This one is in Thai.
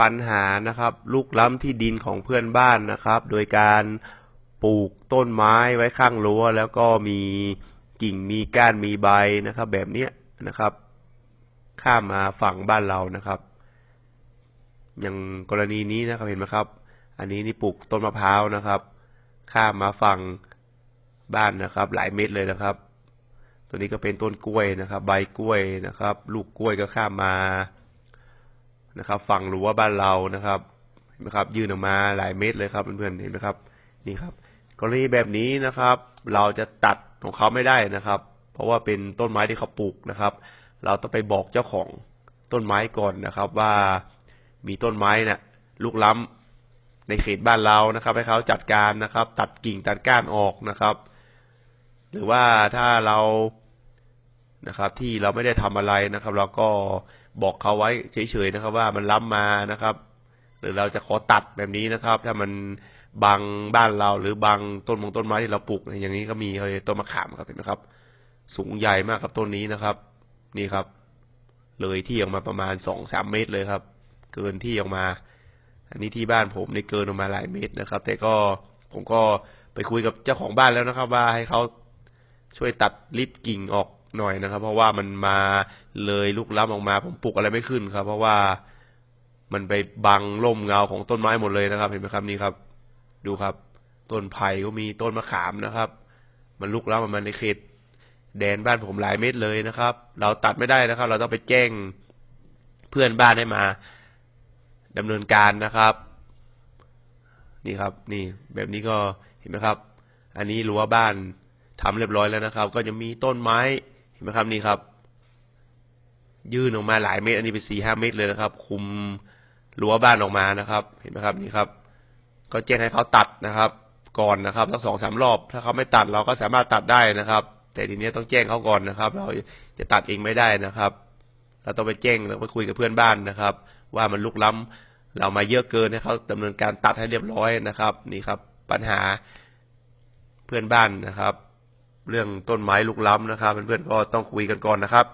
ปัญหานะครับลุกล้ำที่ดินของเพื่อนบ้านนะครับ โดยการปลูกต้นไม้ไว้ข้างรั้ว แล้วก็มีกิ่งมีก้านมีใบนะครับ แบบนี้นะครับ ข้ามมาฝั่งบ้านเรานะครับ อย่างกรณีนี้นะครับเห็นไหมครับ อันนี้นี่ปลูกต้นมะพร้าวนะครับ ข้ามมาฝั่งบ้านนะครับ หลายเม็ดเลยนะครับ ตัวนี้ก็เป็นต้นกล้วยนะครับ ใบกล้วยนะครับ ลูกกล้วยก็ข้ามมา นะครับ ฝั่งรั้วบ้านเรานะครับเห็นไหมครับ ยื่นออกมาหลายเม็ดเลยครับเพื่อนๆเห็นไหมครับนี่ครับกรณีแบบนี้นะครับ เราจะตัดของเขาไม่ได้นะครับ เพราะว่าเป็นต้นไม้ที่เขาปลูกนะครับ เราต้องไปบอกเจ้าของต้นไม้ก่อนนะครับ ว่ามีต้นไม้เนี่ยลุกล้ำในเขตบ้านเรานะครับ ให้เขาจัดการนะครับ ตัดกิ่งตัดก้านออกนะครับ หรือว่าถ้าเรา นะครับ ที่เราไม่ได้ทำอะไรนะครับ เราก็บอกเขาไว้เฉยๆนะครับ ว่ามันล้ำมานะครับ หรือเราจะขอตัดแบบนี้นะครับ ถ้ามันบังบ้านเราหรือบังต้นมงต้นไม้ที่เราปลูกอย่างนี้ก็มีเลยต้นมะขามครับเห็นไหมครับ สูงใหญ่มากครับต้นนี้นะครับ นี่ครับ เลยที่ออกมาประมาณสองสามเมตรเลยครับ เกินที่ออกมา อันนี้ที่บ้านผมนี่เกินออกมาหลายเมตรนะครับ แต่ก็ผมก็ไปคุยกับเจ้าของบ้านแล้วนะครับ ว่าให้เขาช่วยตัดริบกิ่งออก หน่อยนะครับ เพราะว่ามันมาเลยลุกล้ำออกมา ผมปลูกอะไรไม่ขึ้นครับ เพราะว่ามันไปบังร่มเงาของต้นไม้หมดเลยนะครับ เห็นไหมครับนี่ครับ ดูครับ ต้นไผ่ก็มีต้นมะขามนะครับ มันลุกล้ำมันในเขตแดนบ้านผมหลายเม็ดเลยนะครับ เราตัดไม่ได้นะครับ เราต้องไปแจ้งเพื่อนบ้านให้มาดำเนินการนะครับ นี่ครับ นี่แบบนี้ก็เห็นไหมครับ อันนี้รั้วบ้านทำเรียบร้อยแล้วนะครับ ก็จะมีต้นไม้ เห็นไหมครับนี่ครับ ยื่นออกมาหลายเมตร อันนี้เป็นสี่ห้าเมตรเลยนะครับ คุมรั้วบ้านออกมานะครับ เห็นไหมครับนี่ครับ ก็แจ้งให้เขาตัดนะครับ ก่อนนะครับสักสองสามรอบ ถ้าเขาไม่ตัดเราก็สามารถตัดได้นะครับ แต่ทีนี้ต้องแจ้งเขาก่อนนะครับ เราจะตัดเองไม่ได้นะครับ เราต้องไปแจ้งแล้วไปคุยกับเพื่อนบ้านนะครับ ว่ามันลุกล้ำเรามาเยอะเกินให้เขาดำเนินการตัดให้เรียบร้อยนะครับ นี่ครับ ปัญหาเพื่อนบ้านนะครับ เรื่องต้นไม้ลุกล้ำนะครับเพื่อนๆก็ต้องคุยกันก่อนนะครับ